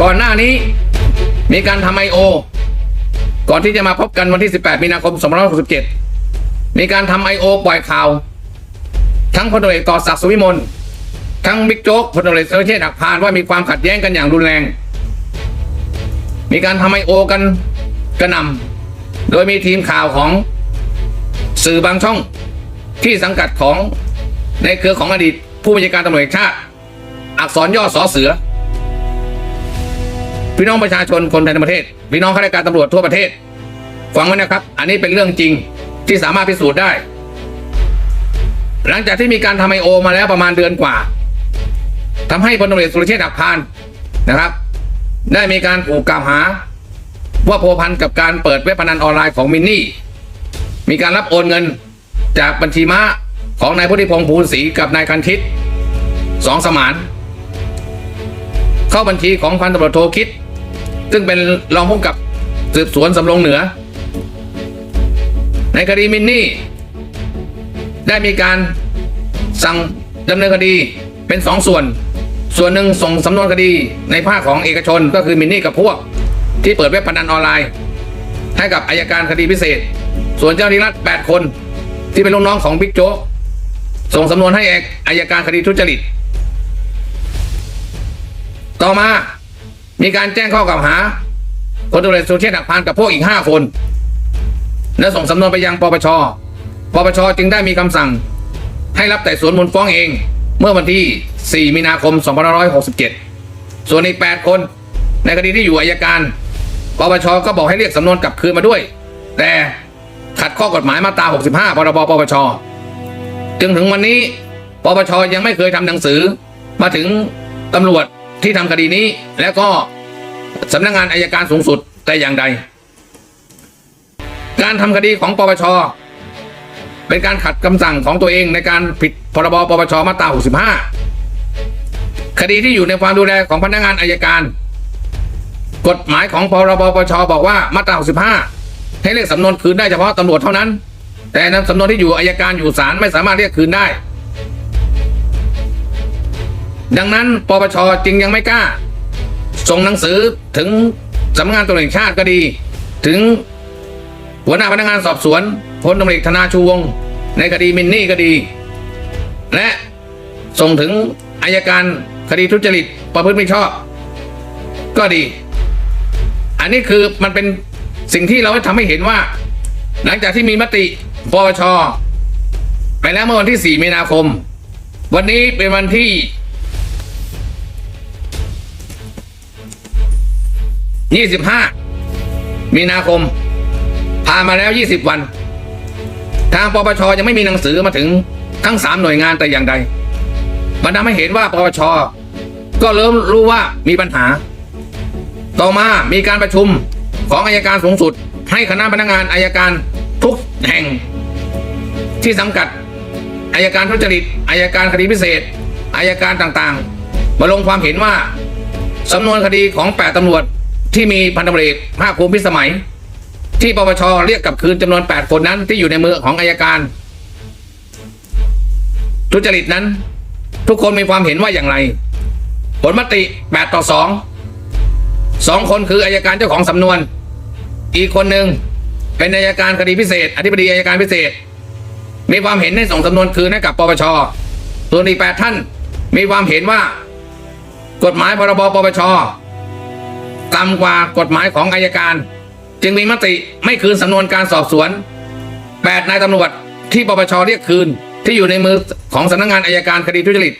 ก่อนหน้านี้มีการทำไอโอก่อนที่จะมาพบกันวันที่ 18 มีนาคม 2567 มีการทำไอโอปล่อยข่าว ทั้งพลตรวจเอกต่อศักดิ์สุวิมลทั้งบิ๊กโจ๊กพลตรวจเอกสุรเชษฐ์หักพานว่ามีความขัดแย้งกันอย่างรุนแรง มีการทำไอโอกันกระนำโดยมีทีมข่าวของสื่อบางช่องที่สังกัดของในเครือของอดีตผู้บัญชาการตำรวจชาติ อักษรย่อสอเสือ พี่น้องประชาชนคนไทยในประเทศ พี่น้องข้าราชการตำรวจทั่วประเทศ ฟังไว้นะครับ อันนี้เป็นเรื่องจริงที่สามารถพิสูจน์ได้ หลังจากที่มีการทำไอโอมาแล้วประมาณเดือนกว่าทำให้พลตำรวจเอกสุรเชษฐ์หักพานนะครับ ได้มีการถูกกล่าวหา ว่าพัวพันกับการเปิดเว็บพนันออนไลน์ของมินนี่ มีการรับโอนเงินจากบัญชีม้าของนายพุทธิพงศ์ภูลศรีกับนายคันชิตสองสมาน เข้าบัญชีของพันตำรวจโทคิด ซึ่งเป็นรองผู้กำกับสืบสวนสำรงเหนือ ในคดีมินนี่ ได้มีการสั่งดำเนินคดีเป็นสองส่วน ส่วนหนึ่งส่งสำนวนคดีในภาคของเอกชนก็คือมินนี่กับพวก ที่เปิดเว็บพนันออนไลน์ ให้กับอายการคดีพิเศษ ส่วนเจ้าหน้าที่รัฐ 8 คน ที่เป็นลูกน้องของบิ๊กโจ๊กส่งสำนวนให้อายการคดีทุจริต ต่อมา มีการแจ้งข้อกล่าวหาพลตำรวจเอกสุเชษฐ์หักพานกับพวกอีก5คน และส่งสำนวนไปยังปปช ปปชจึงได้มีคำสั่ง ให้รับไต่สวนมูลฟ้องเอง เมื่อวันที่ 4 มีนาคม 2567 ส่วนอีก 8 คน ในคดีที่อยู่อายการ ปปชก็บอกให้เรียกสำนวนกลับคืนมาด้วย แต่ขัดข้อกฎหมายมาตรา 65 พรบ ปปช จึงถึงวันนี้ ปปชยังไม่เคยทำหนังสือมาถึงตำรวจ ที่ทำคดีนี้ และก็สำนักงานอายการสูงสุดแต่อย่างใด การทำคดีของปปชเป็นการขัดคำสั่งของตัวเองในการผิดพรบปปชมาตรา 65 คดีที่อยู่ในความดูแลของพนักงานอายการ กฎหมายของพรบปปชบอกว่ามาตรา 65 ให้เรียกสำนวนคืนได้เฉพาะตำรวจเท่านั้น แต่นำสำนวนที่อยู่อายการอยู่ศาลไม่สามารถเรียกคืนได้ ดังนั้นปปชจึงยังไม่กล้า ส่งหนังสือถึงสำนักงานตำรวจแห่งชาติก็ดี ถึงหัวหน้าพนักงานสอบสวนพลตำรวจเอกธนาชูวงศ์ในคดีมินนี่ก็ดี และส่งถึงอายการคดีทุจริตประพฤติไม่ชอบ ก็ดี อันนี้คือมันเป็นสิ่งที่เราทำให้เห็นว่า หลังจากที่มีมติปปชไปแล้วเมื่อวันที่ 4 มีนาคม วันนี้เป็นวันที่ 25มีนาคมผ่านมาแล้ว20วัน ทางปปชยังไม่มีหนังสือมาถึงทั้ง3หน่วยงานแต่อย่างใดมันทำให้เห็นว่าปปชก็เริ่มรู้ว่ามีปัญหา ต่อมามีการประชุมของอายการสูงสุด ให้คณะพนักงานอายการทุกแห่ง ที่สังกัดอายการทุจริตอายการคดีพิเศษอายการต่างๆ มาลงความเห็นว่าสำนวนคดีของแปดตำรวจ ที่มีพันตำรวจเอกภาคภูมิพิสมัย ที่ปปชเรียกกลับคืนจำนวน 8 คนนั้นที่อยู่ในมือของอายการ ทุจริตนั้น ทุกคนมีความเห็นว่าอย่างไร ผลมติ 8 ต่อ2สองคนคืออายการเจ้าของสำนวน อีกคนหนึ่งเป็นอายการคดีพิเศษ อธิบดีอายการพิเศษ มีความเห็นให้ส่งสำนวนคืนให้กับปปชส่วนอีกแปดท่าน มีความเห็นว่า กฎหมายพรบปปช ต่ำกว่ากฎหมายของอายการ จึงมีมติไม่คืนสำนวนการสอบสวนแปดนายตำรวจที่ปปชเรียกคืนที่อยู่ในมือของสำนักงานอายการคดีทุจริต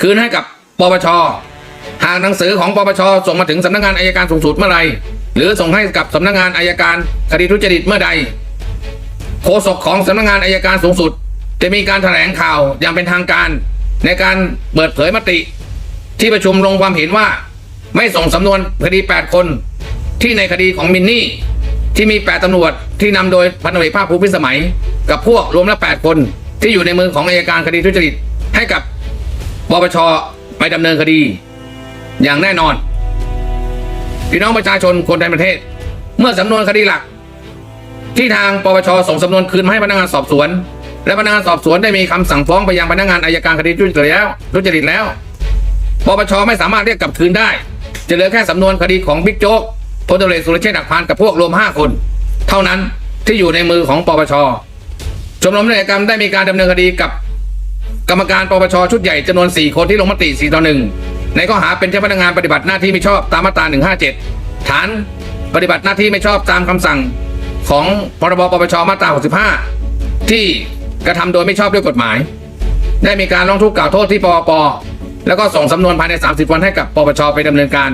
คืนให้กับปปชหากหนังสือของปปชส่งมาถึงสำนักงานอายการสูงสุดเมื่อไรหรือส่งให้กับสำนักงานอายการคดีทุจริตเมื่อใดโฆษกของสำนักงานอายการสูงสุด จะมีการแถลงข่าวอย่างเป็นทางการ ในการเปิดเผยมติ ที่ประชุมลงความเห็นว่า ไม่ส่งสำนวนคดี 8 คนที่ในคดีของมินนี่ ที่มี 8ตำรวจที่นำโดยพันตำรวจเอกภาคภูมิพิสมัย กับพวกรวมแล้ว 8 คน ที่อยู่ในมือของอายการคดีทุจริตให้กับปปชไปดำเนินคดี อย่างแน่นอนพี่น้องประชาชนคนไทยประเทศ เมื่อสำนวนคดีหลัก ที่ทางปปชส่งสำนวนคืนมาให้พนักงานสอบสวน และพนักงานสอบสวนได้มีคำสั่งฟ้องไปยังพนักงานอายการคดีทุจริตแล้วทุจริตแล้วปปชไม่สามารถเรียกกลับคืนได้ จะเหลือแค่สำนวนคดีของบิ๊กโจ๊กพลตำรวจเอกสุรเชษฐ์หักพานกับพวกรวม 5 คน เท่านั้นที่อยู่ในมือของปปชชมรมนิติกรรมได้มีการดำเนินคดีกับกรรมการปปชชุดใหญ่จำนวน 4 คนที่ลงมติ 4 ต่อ 1 ในข้อหาเป็นเจ้าพนักงานปฏิบัติหน้าที่ไม่ชอบตามมาตรา 157 ฐานปฏิบัติหน้าที่ไม่ชอบตามคำสั่งของพรบปปชมาตรา 65 ที่กระทำโดยไม่ชอบด้วยกฎหมาย ได้มีการร้องทุกข์กล่าวโทษที่ปปป แล้วก็ส่งสำนวนภายใน 30 วันให้กับปปชไปดำเนินการ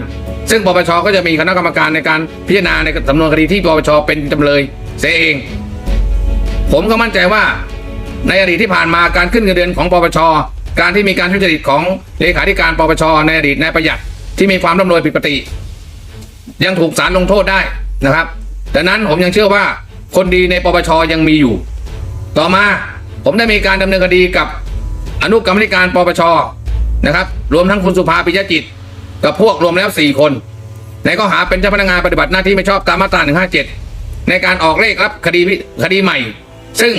ซึ่งปปชก็จะมีคณะกรรมการในการพิจารณาในสำนวนคดีที่ปปชเป็นจำเลยเสียเอง ผมก็มั่นใจว่า ในอดีตที่ผ่านมาการขึ้นเงินเดือนของปปชการที่มีการทุจริตของเลขาธิการปปชในอดีตนายประหยัดที่มีความร่ำรวยผิดปกติ ยังถูกศาลลงโทษได้นะครับดังนั้นผมยังเชื่อว่าคนดีในปปชยังมีอยู่ ต่อมาผมได้มีการดำเนินคดีกับอนุกรรมธิการปปช นะครับ รวมทั้งคุณสุภาปิยจิต กับพวกรวมแล้ว 4 คนในข้อหาเป็นเจ้าพนักงานปฏิบัติหน้าที่ไม่ชอบตามมาตรา 157 ในการออกเลขรับคดีคดีใหม่ ซึ่ง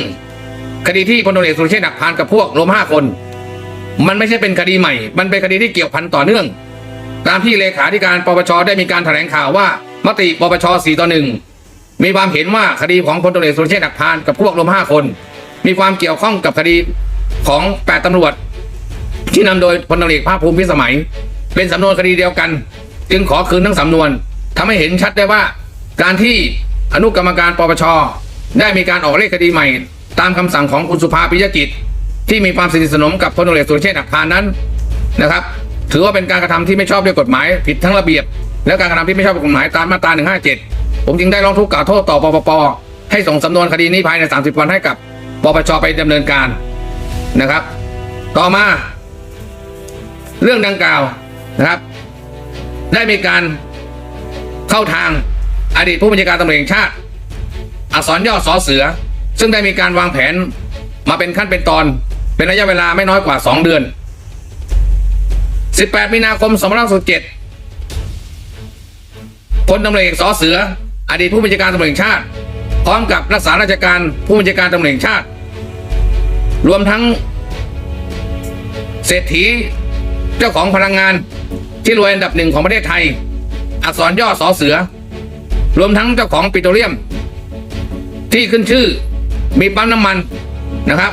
คดีที่พลตรวจเอกสุรเชษฐ์หักพานกับพวกรวม 5 คน มันไม่ใช่เป็นคดีใหม่ มันเป็นคดีที่เกี่ยวพันต่อเนื่อง ตามที่เลขาธิการปปชได้มีการแถลงข่าวว่ามติปปช4ต่อ1มีความเห็นว่าคดีของพลตรวจเอกสุรเชษฐ์หักพานกับพวกรวม 5 คน มีความเกี่ยวข้องกับคดีของ 8ตำรวจ ที่นำโดยพลตำรวจเอกภาคภูมิพิสมัย เป็นสำนวนคดีเดียวกัน จึงขอคืนทั้งสำนวนทำให้เห็นชัดได้ว่า การที่อนุกรรมการปปชได้มีการออกเลขคดีใหม่ ตามคำสั่งของคุณสุภาปิยจิตที่มีความสนิทสนมกับพลตำรวจเอกสุรเชษฐ์หักพานนั้นนะครับ ถือว่าเป็นการกระทำที่ไม่ชอบด้วยกฎหมาย ผิดทั้งระเบียบ และการกระทำที่ไม่ชอบด้วยกฎหมายตามมาตรา 157 ผมจึงได้ร้องทุกข์กล่าวโทษต่อปปปให้ส่งสำนวนคดีนี้ภายใน 30 วันให้กับปปชไปดำเนินการนะครับ ต่อมา เรื่องดังกล่าวนะครับ ได้มีการเข้าทางอดีตผู้บัญชาการตำรวจแห่งชาติ อักษรย่อสอเสือ ซึ่งได้มีการวางแผนมาเป็นขั้นเป็นตอน เป็นระยะเวลาไม่น้อยกว่า 2 เดือน 18 มีนาคม2567พลตำรวจเอกสอเสือ อดีตผู้บัญชาการตำรวจแห่งชาติ พร้อมกับรักษาราชการผู้บัญชาการตำรวจแห่งชาติ รวมทั้งเศรษฐี เจ้าของพลังงานที่รวยอันดับหนึ่งของประเทศไทย อักษรย่อสอเสือ รวมทั้งเจ้าของปิโตรเลียม ที่ขึ้นชื่อมีปั๊มน้ำมันนะครับ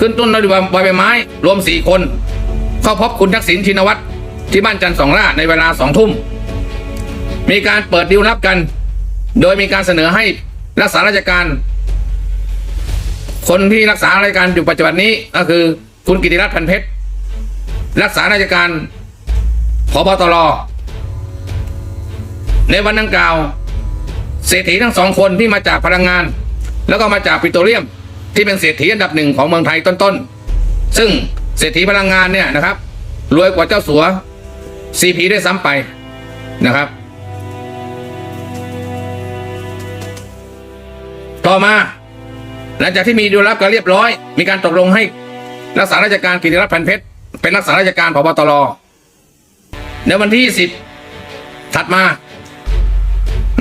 ขึ้นต้นด้วยใบใบไม้รวมสี่คน เข้าพบคุณทักษิณชินวัตรที่บ้านจันทร์สองล่าในเวลาสองทุ่ม มีการเปิดดิวรับกัน โดยมีการเสนอให้รักษาราชการ คนที่รักษาราชการอยู่ปัจจุบันนี้ก็คือคุณกิติรัตน์พันเพชร รักษาราชการพบตรในวันดังกล่าว เศรษฐีทั้งสองคนที่มาจากพลังงาน แล้วก็มาจากปิโตรเลียม ที่เป็นเศรษฐีอันดับหนึ่งของเมืองไทยต้นๆ ซึ่งเศรษฐีพลังงานเนี่ยนะครับ รวยกว่าเจ้าสัวซีพีได้ซ้ำไปนะครับ ต่อมา หลังจากที่มีดูรับกันเรียบร้อย มีการตกลงให้รักษาราชการกิติรัตน์พันเพชร เป็นรักษาราชการพบตรในวันที่ 10 ถัดมา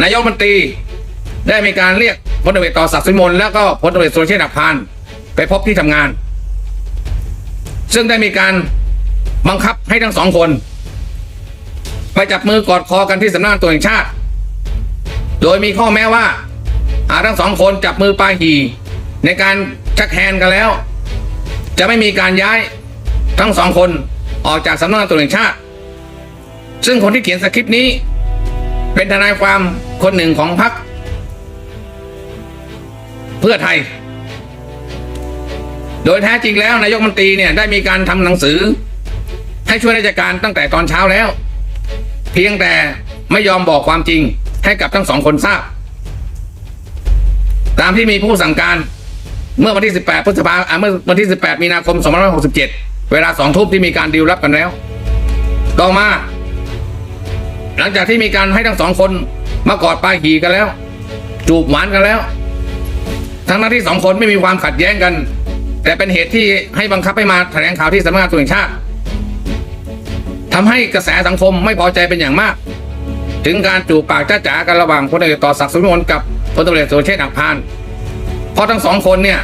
นายกรัฐมนตรีได้มีการเรียกพลตำรวจเอกต่อศักดิ์สุวิมลแล้วก็พลตำรวจเอกสุรเชษฐ์หักพานไปพบที่ทำงาน ซึ่งได้มีการบังคับให้ทั้งสองคน ไปจับมือกอดคอกันที่สำนักงานตรวแห่งชาติ โดยมีข้อแม้ว่าหากทั้งสองคนจับมือปาหีในการชักแฮนกันแล้ว จะไม่มีการย้าย ทั้งสองคนออกจากสำนักงานตรวจแห่งชาติ ซึ่งคนที่เขียนสคริปต์นี้ เป็นทนายความคนหนึ่งของพรรคเพื่อไทย โดยแท้จริงแล้วนายกมนตรีเนี่ยได้มีการทำหนังสือ ให้ช่วยราชการตั้งแต่ตอนเช้าแล้ว เพียงแต่ไม่ยอมบอกความจริงให้กับทั้งสองคนทราบ ตามที่มีผู้สั่งการเมื่อวันที่ 18พฤษภาอ่าเมื่อวันที่ 18 มีนาคม 2567 เวลาสองทุ่มที่มีการดีลรับกันแล้ว ต่อมา หลังจากที่มีการให้ทั้งสองคนมากอดปลายหีกันแล้ว จูบหวานกันแล้ว ทั้งนั้นที่สองคนไม่มีความขัดแย้งกัน แต่เป็นเหตุที่ให้บังคับให้มาแถลงข่าวที่สำนักงานตำรวแห่งชาติทำให้กระแสสังคมไม่พอใจเป็นอย่างมาก ถึงการจูบปากจ้าจ๋ากันระหว่างพลตรวจเอกต่อศักดิ์สุวิมลกับพลตำรวจเอกสุเชษฐ์หักพานเพราะทั้งสองคนเนี่ย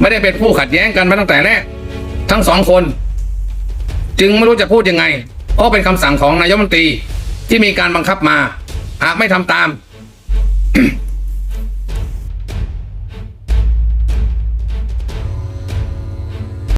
ไม่ได้เป็นผู้ขัดแย้งกันมาตั้งแต่แรกทั้งสองคน จึงไม่รู้จะพูดยังไงเพราะเป็นคำสั่งของนายมนตรีที่มีการบังคับมา หากไม่ทำตาม